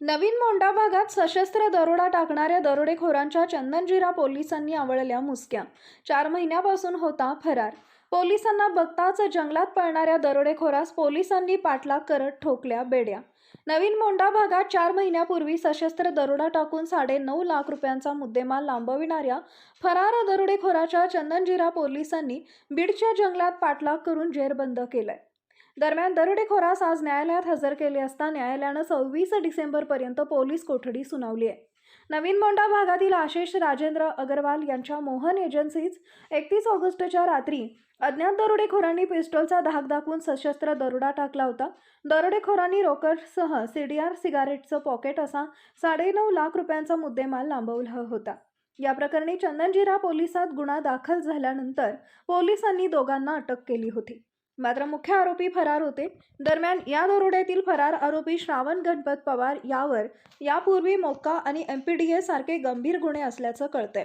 नवीन मोंढा भागात सशस्त्र दरोडा टाकणाऱ्या दरोडेखोरांच्या चंदनजिरा पोलिसांनी आवळल्या मुसक्या. चार महिन्यापासून होता फरार. पोलिसांना बघताच जंगलात पळणाऱ्या दरोडेखोरास पोलिसांनी पाठलाग करत ठोकल्या बेड्या. नवीन मोंढा भागात चार महिन्यापूर्वी सशस्त्र दरोडा टाकून साडे नऊ लाख रुपयांचा मुद्देमाल लांबविणाऱ्या फरार दरोडेखोराच्या चंदनजिरा पोलिसांनी बीडच्या जंगलात पाठलाग करून जेरबंद केलंय. दरम्यान दरोडेखोरास आज न्यायालयात हजर केले असता न्यायालयानं सव्वीस डिसेंबरपर्यंत पोलीस कोठडी सुनावली आहे. नवीन मोंडा भागातील आशिष राजेंद्र अगरवाल यांच्या मोहन एजन्सीज एकतीस ऑगस्टच्या रात्री अज्ञात दरोडेखोरांनी पिस्टलचा धाक दाखवून सशस्त्र दरोडा टाकला होता. दरोडेखोरांनी रोकडसह सीडीआर सिगारेटचं पॉकेट असा साडेनऊ लाख रुपयांचा मुद्देमाल लांबवला होता. या प्रकरणी चंदनजिरा पोलिसात गुन्हा दाखल झाल्यानंतर पोलिसांनी दोघांना अटक केली होती. मात्र मुख्य आरोपी फरार होते. दरम्यान या दरोड्यातील फरार आरोपी श्रावण गणपत पवार यावर यापूर्वी मोक्का आणि एम पी डी ए सारखे गंभीर गुन्हे असल्याचं कळतंय.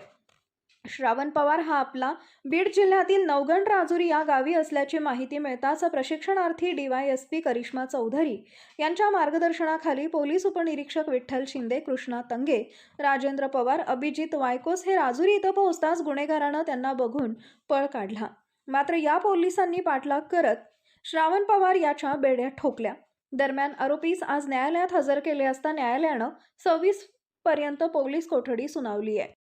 श्रावण पवार हा आपला बीड जिल्ह्यातील नवगण राजुरी या गावी असल्याची माहिती मिळताच प्रशिक्षणार्थी डीवायएसपी करिश्मा चौधरी यांच्या मार्गदर्शनाखाली पोलीस उपनिरीक्षक विठ्ठल शिंदे कृष्णा तंगे राजेंद्र पवार अभिजित वायकोस हे राजुरी इथं पोहोचताच गुन्हेगारानं त्यांना बघून पळ काढला. मात्र या पोलिसांनी पाठलाग करत श्रावण पवार याच्या बेड्या ठोकल्या. दरम्यान आरोपीस आज न्यायालयात हजर केले असता न्यायालयानं सव्वीस पर्यंत पोलीस कोठडी सुनावली आहे.